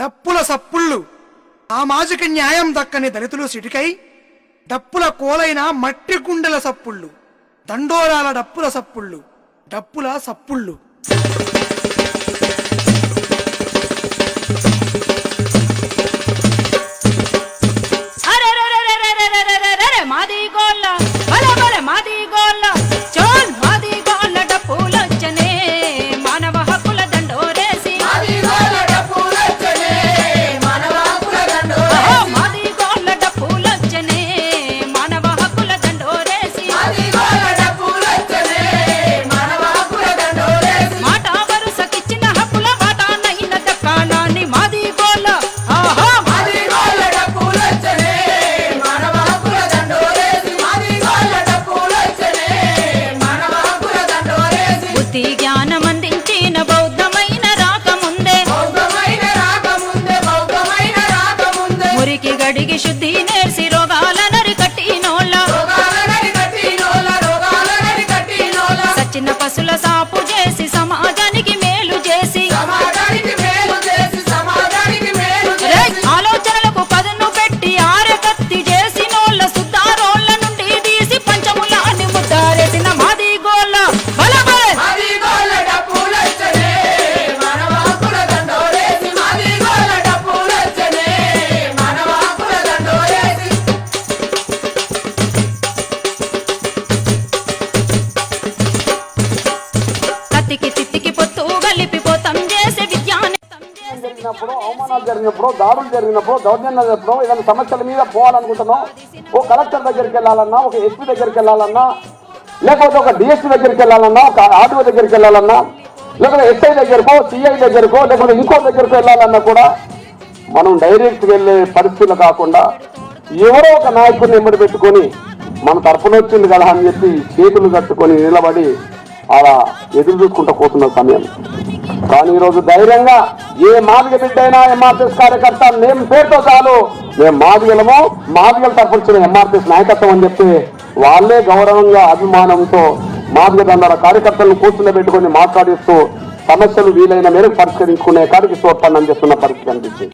డప్పుల సప్పుళ్ళు. సామాజిక న్యాయం దక్కని దళితులు సిటికై డప్పుల కోలైన మట్టి గుండెల సప్పుళ్ళు. దండోరాల డప్పుల సప్పుళ్ళు. డప్పుల సప్పుళ్ళు. ಅಡಿಗೆ ಶುದ್ಧಿನೇ జరిగినప్పుడు అవమానాలు జరిగినప్పుడు దాడులు జరిగినప్పుడు దౌర్జన్యాలు జరిగినప్పుడు ఏదైనా సమస్యల మీద పోవాలనుకుంటున్నాం ఓ కలెక్టర్ దగ్గరికి వెళ్ళాలన్నా ఒక ఎస్పీ దగ్గరికి వెళ్ళాలన్నా లేకపోతే ఒక డిఎస్పీ దగ్గరికి వెళ్ళాలన్నా ఒక ఆర్డీఓ దగ్గరికి వెళ్ళాలన్నా లేకపోతే ఎస్ఐ దగ్గరకో సిఐ దగ్గరకో లేకపోతే ఇంకో దగ్గరకు వెళ్ళాలన్నా కూడా మనం డైరెక్ట్ వెళ్ళే పరిస్థితులు కాకుండా ఎవరో ఒక నాయకుడిని ఎంబడి పెట్టుకొని మన తరఫున వచ్చింది కదా అని చెప్పి చేతులు కట్టుకొని నిలబడి అలా ఎదురు చూసుకుంటూ పోతున్న సమయం. కానీ ఈరోజు ధైర్యంగా ఏ మాదిగ బిడ్డ అయినా ఎంఆర్ఎస్ కార్యకర్త మేము పేరుతో చాలు. మేము మాదిగలము మాదిగల తప్పించిన వచ్చిన ఎంఆర్ఎస్ నాయకత్వం అని చెప్తే వాళ్ళే గౌరవంగా అభిమానంతో మాదిగ దండాల కార్యకర్తలను కూర్చుని పెట్టుకొని మాట్లాడిస్తూ సమస్యలు వీలైన మేరకు పరిష్కరించుకునే కాడికి తోడ్పడి చేస్తున్న పరిస్థితి కనిపించింది